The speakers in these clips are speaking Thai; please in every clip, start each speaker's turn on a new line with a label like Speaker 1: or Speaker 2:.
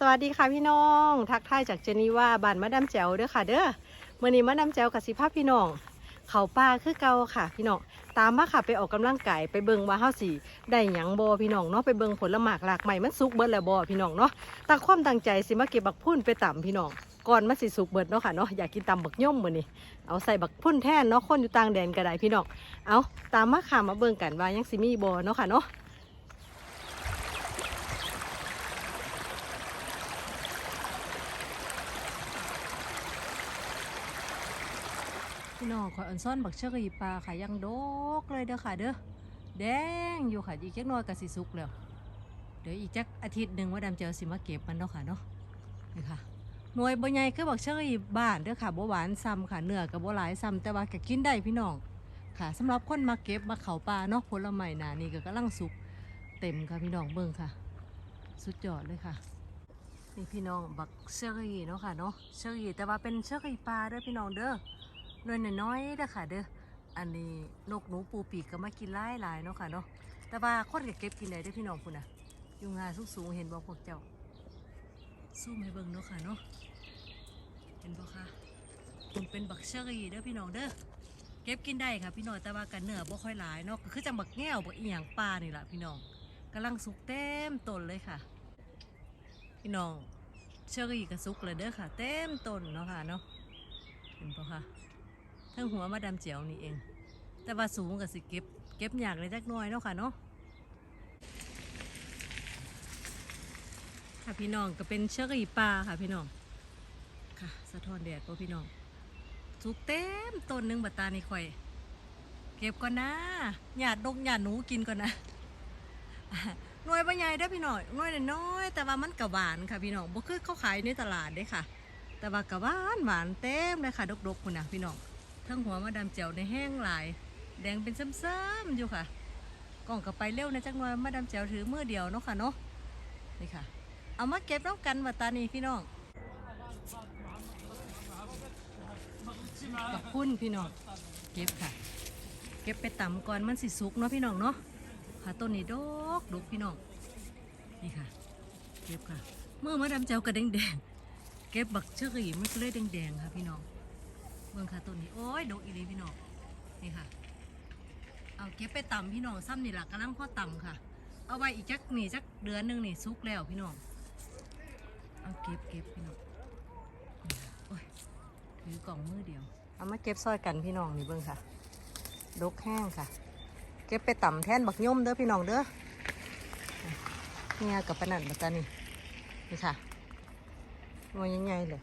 Speaker 1: สวัสดีค่ะพี่น้อง ทักทายจากเจนีว่าบ้านมะดามแจ๋วเด้อค่ะ เด้อมื่อนี้มะดามแจ๋วกับสิภาพพี่น้อง เขาป่าคือเก่าค่ะ พี่น้องตามมาค่ะไปออกกำลังกายไปเบิงว่าเฮาสิได้หยังบ่พี่น้องเนาะไปเบิงผลหมากหลากใหม่มันสุกเบิดแล้วบ่พี่น้องเนาะตั้งความตั้งใจสิมาเก็บบักพุ่นไปต่ำพี่น้องก่อนมันสิสุกเบิดเนาะค่ะเนาะอยากกินตำบักย่อมมือนี้เอาใส่บักพุ่นแทนเนาะคนอยู่ต่างแดนก็ได้พี่น้องเอาตามมาค่ะมาเบิงกันว่ายังสิมีบ่เนาะค่ะเนาะ พี่น้องขออันซ่อนบักเชอรี่ปลาค่ะยังดกเลยเด้อค่ะเด้อแดงอยู่ค่ะอีกจักหน้อยก็สิสุกแล้ว เดี๋ยวอีกจักอาทิตย์หนึ่งว่าดำเจียวสิมาเก็บมันเนาะค่ะเนาะนี่ค่ะหน่วยบ่ใหญ่คือบักเชอรี่บ้านเด้อค่ะบ่หวานซ้ำค่ะเนื้อก็บ่หลายซ้ำแต่ว่าก็กินได้พี่น้องค่ะสำหรับคนมาเก็บมาเขาป่าเนาะผลไม้หนานี่ก็กำลังสุกเต็มค่ะพี่น้องเบิ่งค่ะ สุดยอดเลยค่ะนี่พี่น้องบักเชอรี่เนาะค่ะเนาะเชอรี่แต่ว่าเป็นเชอรี่ปลาเด้อพี่น้องเด้อ น่วยน้อยเด้อค่ะเด้ออันนี้นกหนูปูปีกก็มากินหลายหลายเนาะค่ะเนาะแต่ว่าคนก็เก็บกินได้ด้อพี่น้องพุ่นน่ะอยู่งานสูงๆเห็นบ่พวกเจ้าสู้ให้เบิ่งเนาะค่ะเนาะเห็นบ่คะคุณเป็นบักเชอรี่เด้อพี่น้องเด้อเก็บกินได้ค่ะพี่น้องแต่ว่ากันเนื้อบ่ค่อยหลายเนาะก็คือจังบักแง่วบักอียงปลานี่แหละพี่น้องกำลังสุกเต็มต้นเลยค่ะ พี่น้องเชอรี่ก็สุกเลยเด้อค่ะ เต็มต้นเนาะค่ะเนาะเห็นปะค่ะ ทั้งหัวมาดาเจียวนี่เอง แต่ว่าสูงกับสิเก็บ เก็บอยากเลยจักน้อยเนาะค่ะเนาะค่ะพี่น้องก็เป็นเชือกอีปลาค่ะพี่น้องค่ะสะท้อนแดดป่ะพี่น้องสุกเต็มต้นหนึงบัตตานี่ข่อย เก็บก่อนนะหยาดนกหยาดหนูกินก่อนนะหน่วยบะใหญ่เด้พี่น้องหน่วยน้อย แต่ว่ามันกะหวานค่ะพี่น้องบ่คือเขาขายในตลาดเด้ค่ะ แต่ว่ากะหวานหวานเต็มเลยค่ะดกๆคุณนะพี่น้อง ทั้งหัวมาดามเจียวในแห้งหลาย แดงเป็นซ้ำๆอยู่ค่ะกล่องก็ไปเร็วนะจักหน่อยมาดามเจียวถือมือเดียวเนาะค่ะเนาะนี่ค่ะ เอามาเก็บน้ำกันวัตานีพี่น้องกับพุ่นพี่น้องเก็บค่ะ เก็บไปต่ำก่อนมันสิสุกเนาะพี่น้องเนาะค่ะต้นนี้ดกดกพี่น้องนี่ค่ะ เก็บค่ะเมื่อมาดามเจียวกระแดงๆเก็บบักเชอรี่มันก็เลยแดงๆค่ะพี่น้อง บิ่งค่ะต้นนี้โอ้ยดกอีหลีพี่น้องนี่ค่ะ เอาเก็บไปต่ำพี่น้องซ้ำนี่หละกำลังพอต่ำค่ะ เอาไว้อีกจักนี่จักเดือนหนึงนี่สุกแล้วพี่น้องเอาเก็บเก็บพี่น้องโอ้ยถือกล่องมือเดียว เอามาเก็บซอยกันพี่น้องนี่เบิ่งค่ะดกแห้งค่ะ เก็บไปต่ำแท่นบักย่มเด้อพี่น้องเด้อเนี่ยกับปนันบักตานี่นี่ค่ะหน่วยใหญ่ๆเลย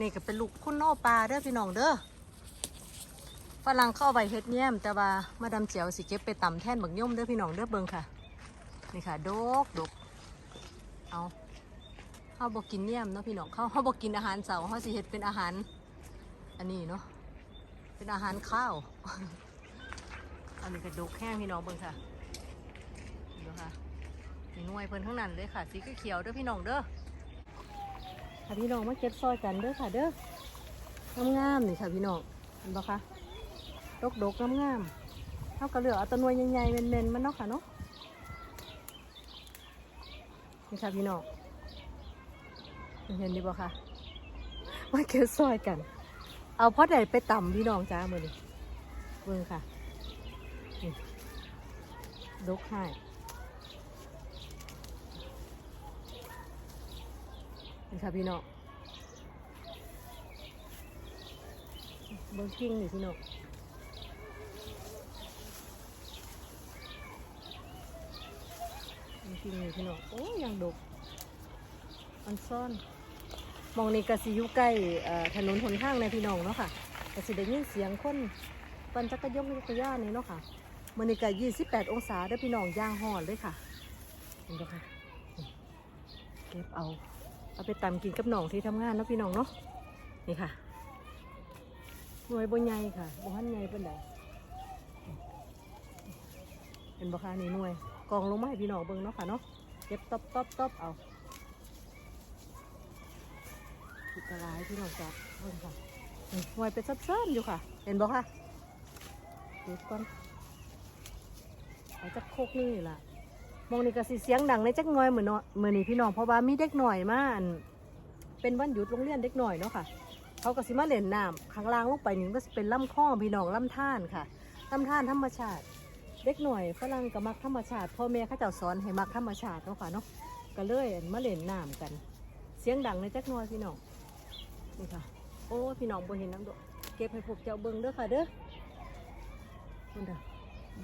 Speaker 1: นี่ก็เป็นลูกคุณโนปลาเด้อพี่น้องเด้อฝรั่งเข้าไปเฮ็ดเยี่ยมแต่ว่ามาดามเจียวสิเก็บไปตำแท่นบักย่อมเด้อพี่น้องเด้อเบิ่งค่ะ นี่ค่ะดกดกเอาเขาบอกกินเยี่ยมเนาะพี่น้องเขาเขาบอกกินอาหารเสาร์เขาสิเฮ็ดเป็นอาหาร อันนี้เนาะเป็นอาหารข้าวอันนี้ก็ดกแห้งพี่น้องเบิ่งค่ะดูค่ะนี่นวยเพิ่นทั้งนั้นเลยค่ะสีเขียวเด้อพี่น้องเด้อ ค่ะพี่น้องมาเก็บซอยกันเด้อค่ะเด้องามๆนี่ค่ะพี่น้องเห็นปะคะดกๆงามๆเท่ากับเหลือเอาตะนวยใหญ่ๆเน้นๆมันเนาะค่ะเนาะนี่ค่ะพี่น้องเห็นดีปะคะมาเก็บซอยกัน เอาพอได้ไปต่ำพี่น้องจ้ามือนี้เบิ่งค่ะดกให้ นี่ค่ะพี่น้องเบิ้งกิ้งนี่พี่น้องเบิ้งกิ้งนี่พี่น้องโอ้ยังดกอันซ่อน มองนี่กสิอยู่ใกล้ถนนหนทางในพี่น้องเนาะค่ะกระสิได้ยินเสียงคนปั่นจักรยานจักรยานนี่เนาะค่ะมันนี่ก็28องศาเด้พี่น้องย่างห่อนเลยค่ะเห็นปะค่ะเก็บเอา เอาไปตำกินกับหนองที่ทำงานเนาะพี่น้องเนาะนี่ค่ะหน่วยบนใหญ่ค่ะบนหันใหญ่เป็นไดเป็นบ่คะนี่หน่วยกองลงมาให้พี่น้องเบิ่งเนาะค่ะเนาะเก็บตบตบตบเอาผิดกระไรพี่น้องจ้ะเบิ่งค่ะนี่หน่วยเป็นซับๆอยู่ค่ะ เห็นบ่คะดูก่อนเอาจักโคกนี่ล่ะ มองนี่ก็สิเสียงดังในจักหน่อยเหมือนเนาะมื้อนี้พี่น้องเพราะว่ามีเด็กหน่อยมาอันเป็นวันหยุดโรงเรียนเด็กหน่อยเนาะค่ะ เขาก็สิมาเล่นน้ำข้างล่างลงไปนี่ก็สิเป็นลำคลองพี่น้องลำธารค่ะลำธารธรรมชาติ เด็กหน่อยฝรั่งก็มักธรรมชาติพ่อแม่เขาเจ้าสอนให้มักธรรมชาติเนาะค่ะเนาะก็เลยมาเล่นน้ำกัน เสียงดังในจักหน่อยพี่น้องนี่ค่ะโอ้พี่น้องบ่เห็นน้ำดกเก็บให้พวกเจ้าเบิ่งเด้อค่ะเด้อคุณเด้อ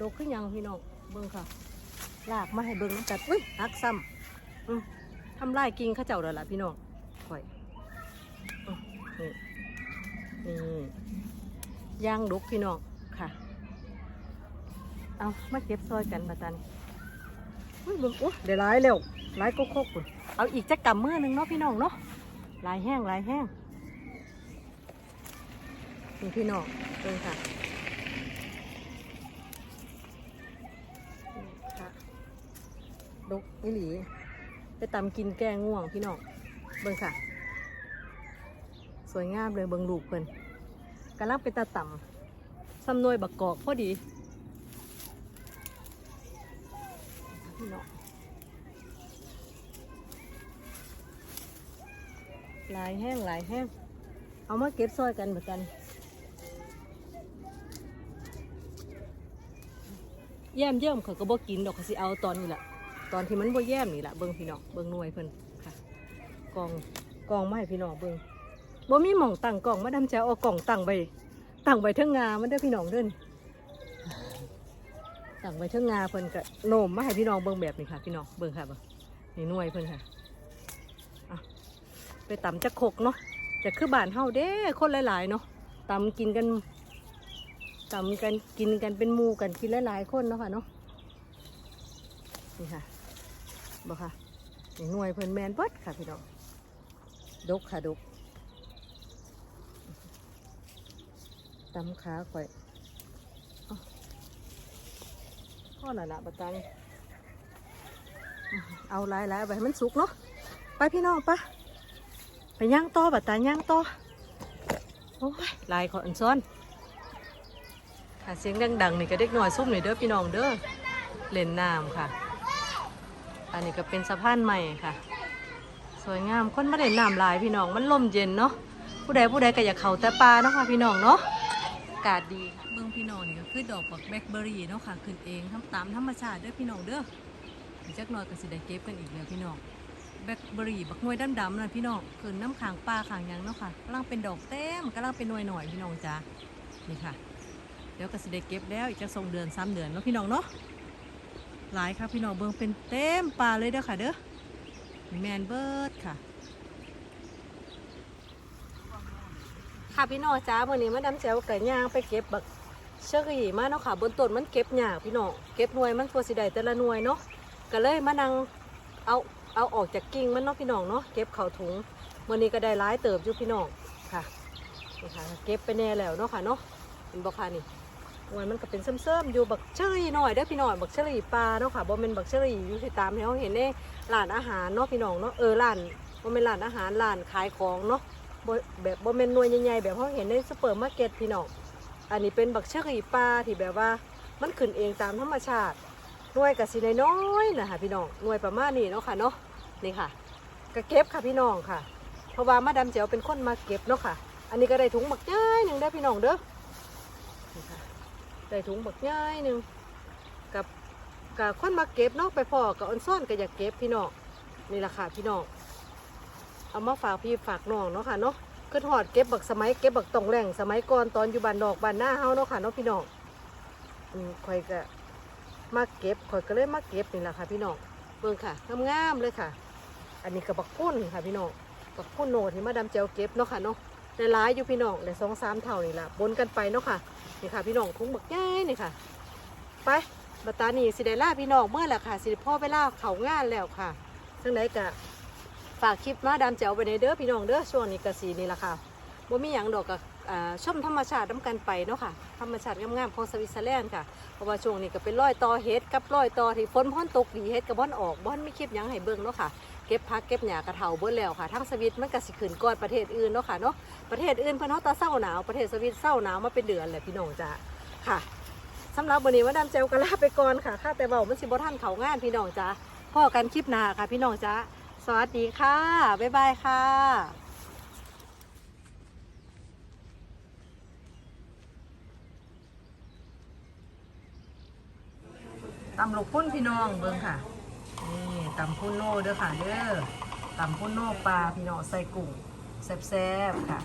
Speaker 1: ดกขึ้นยังพี่น้องเบิ่งค่ะ ลากมาให้เบิ่งน้ำกัดอุ้ยหักซ้ำทำลายกิ่งเขาเจ้าเด้อล่ะพี่น้องข่อยนี่นี่ย่างดกพี่น้องค่ะ เอามาเก็บซอยกันมาตันอุ้ยเบิ่งโอ้เดี๋ยวร้ายเร็วร้ายก็โคกปุ่นเอาอีกจักกำมือหนึ่งเนาะพี่น้องเนาะลายแห้งลายแห้งนี่พี่น้องเบิ่งค่ะนี่ค่ะ ดกอีหลีไปตำกินแกงง่วงพี่น้องเบิ่งค่ะ สวยงามเลยเบิ่งลูกเพิ่นกำลังไปตาต่ำสำนวยบักกอกพอดีพี่น้องหลายแห้งหลายแห้งเอามาเก็บซอยกันเหมือนกันแย้มเยิ่มเขาก็บ่กินดอกเขาสิเอาตอนนี้แหละ ตอนที่มันบ่แย้มนี่แหละเบิ่งพี่น้องเบิ่งหน่วยเพิ่นค่ะกองกองไม้พี่น้องเบิ่งบ่มีหม่องตั้งกล่องมาดำแจวเอากล่องตั้งไว้ตั้งไว้เทิงงามันเด้พี่น้องเด้อนตั้งไว้เทิงงาเพิ่นก็โน้มมาให้พี่น้องเบิ่งแบบนี้ค่ะ พี่น้องเบิ่งค่ะเบิ่งนี่หน่วยเพิ่นค่ะไปตำจักคกเนาะจะคือบ้านเฮาเด้คนหลายๆเนาะตำกินกันตำกันกินกันเป็นหมู่กันกินหลายๆคนเนาะค่ะเนาะนี่ค่ะ บอค่ะนี่หน่วยเพิ่นแมนเบิดค่ะพี่น้องดกค่ะดกตำขาข่อยอ้าวพ่อหน่ะละบัตตันเอาลายๆไปให้มันสุกเนาะไปพี่น้องปะไปย่างต่อบัตาย่างต่อโอ้ยลายขออันซ้อนค่ะเสียงดังๆนี่ก็เด็กหน่อยซุ่มหน่อยเด้อพี่น้องเด้อเล่นน้ำค่ะ อันนี้ก็เป็นสะพานใหม่ค่ะ สวยงามคนมาเล่นน้ำลายพี่น้องมันลมเย็นเนาะผู้ใดผู้ใดก็อยากเข้าแต่ปลาเนาะค่ะพี่น้องเนาะอากาศดีเบื้องพี่น้องนี่ก็คือดอกบักแบล็คเบอร์รี่เนาะค่ะขึ้นเองทำตามธรรมชาติเด้อพี่น้องเด้ออีกจักหน่อยก็สิได้เก็บกันอีกแล้วพี่น้องแบล็คเบอร์รี่บักหน่วยดำๆนั่นพี่น้องขึ้นน้ำขางปลาขางยังเนาะค่ะกำลังเป็นดอกเต็มกำลังเป็นหน่วยหน่อยพี่น้องจ้านี่ค่ะเดี๋ยวก็สิได้เก็บแล้วอีกจะส่งเดือนสามเดือนเนาะพี่น้องเนาะ หลายค่ะพี่น้องเบิงเป็นเต็มป่าเลยเด้อค่ะเด้อแมนเบิร์ดค่ะ ค่ะพี่น้องจ้าวันนี้มาดำแจวไก่ย่างไปเก็บบักเชอรี่มาเนาะค่ะ บนต้นมันเก็บหยาพี่น้องเก็บหน่วยมันตัวสีใดแต่ละหน่วยเนาะก็เลยมานั่งเอาเอาออกจากกิ่งมันเนาะพี่น้องเนาะเก็บเข่าถุงวันนี้ก็ได้ร้ายเติบอยู่พี่น้องค่ะนี่ค่ะ เก็บไปแน่แล้วเนาะค่ะเนาะเป็นบอกค่ะนี่ หวยมันก็เป็นเสื่อมๆอยู่บักเชอรี่หน่อยเด้อพี่น้อยบักเชอรี่ปลาเนาะค่ะบ่เป็นบักเชอรี่อยู่ที่ตามที่เขาเห็นในร้านอาหารเนาะพี่น้องเนาะเออร้านบ่เป็นร้านอาหารร้านขายของเนาะบ่แบบบ่เป็นหน่วยใหญ่ๆแบบเขาเห็นในซุปเปอร์มาร์เก็ตพี่น้องอันนี้เป็นบักเชอรี่ปลาที่แบบว่ามันขึ้นเองตามธรรมชาติหน่วยก็สิน้อยๆนะคะพี่น้องหน่วยประมาณนี้เนาะค่ะเนาะนี่ค่ะก็เก็บค่ะพี่น้องค่ะ เพราะว่ามาดามเจียวเป็นคนมาเก็บเนาะค่ะ อันนี้ก็ได้ถุงบักใหญ่หนึ่งได้พี่น้องเด้อ ใส่ถุงบักย่ายหนึ่งกับกับคนมาเก็บนาะไปพอกับออนซ่อนก็อยากเก็บพี่น้องนี่แหละค่ะพี่น้องเอามาฝากพี่ฝากน้องเนาะค่ะเนาะคือถอดเก็บบักสมัยเก็บบักตองแหล่งสมัยก่อนตอนอยู่บ้านนอกบ้านหน้าเฮาเนาะค่ะเนาะพี่น้องอืมข่อยก็มาเก็บข่อยก็เลยมาเก็บนี่แหละค่ะ พี่น้องเบิ่งค่ะงามๆเลยค่ะ อันนี้กับบักพุ่นค่ะพี่น้องบักพุ่นโนที่มาดำเจียวเก็บเนาะค่ะเนาะ ได้หลายอยู่พี่น้องได้สองสามเท่านี่แหละบนกันไปเนาะค่ะนี่ค่ะ พี่น้องทุ่งบักง่ายนี่ค่ะ ไปบัตตานีสิได้ล่าพี่น้องเมื่อแหละค่ะสิพ่อไปล่าเขางานแล้วค่ะทั้งไหนกะฝากคลิปมาดามแจ๋วไปในเด้อพี่น้องเด้อช่วงนี้กะสีนี่แหละค่ะบ่มีหยังดอกกับ ชมธรรมชาติน้ำกันไปเนาะค่ะ ธรรมชาติงามๆของสวิตเซอร์แลนด์ค่ะ เพราะว่าช่วงนี้ก็เป็นร้อยต่อเฮ็ดกับร้อยต่อที่ฝนพ่นตกดีเฮ็ดกับบ่อนออกบ่อนไม่คลิปยังให้เบิ่งเนาะค่ะ เก็บพักเก็บหญ้ากระเถาเบิ่แล้วค่ะ ทั้งสวิตมันก็สิขึ้นก่อนประเทศอื่นเนาะค่ะเนาะ ประเทศอื่นเพิ่นเฮาตาเศร้าหนาว ประเทศสวิตเศร้าหนาวมาเป็นเดือนแหละพี่น้องจ้าค่ะสำหรับวันนี้ว่าดามเจลก็ลาไปก่อนค่ะค่าแต่เบามันสิบ่ทันเขางานพี่น้องจ้าพ่อกันคลิปหน้าค่ะพี่น้องจ้าสวัสดีค่ะบ๊ายบายค่ะ ตำลูกพุ่นพี่น้องเบิ้งค่ะ นี่ตำพุ่นโน่เด้อค่ะเด้อตำพุ่นโน่ปลาพี่น้องใส่กุ้งแซ่บๆค่ะ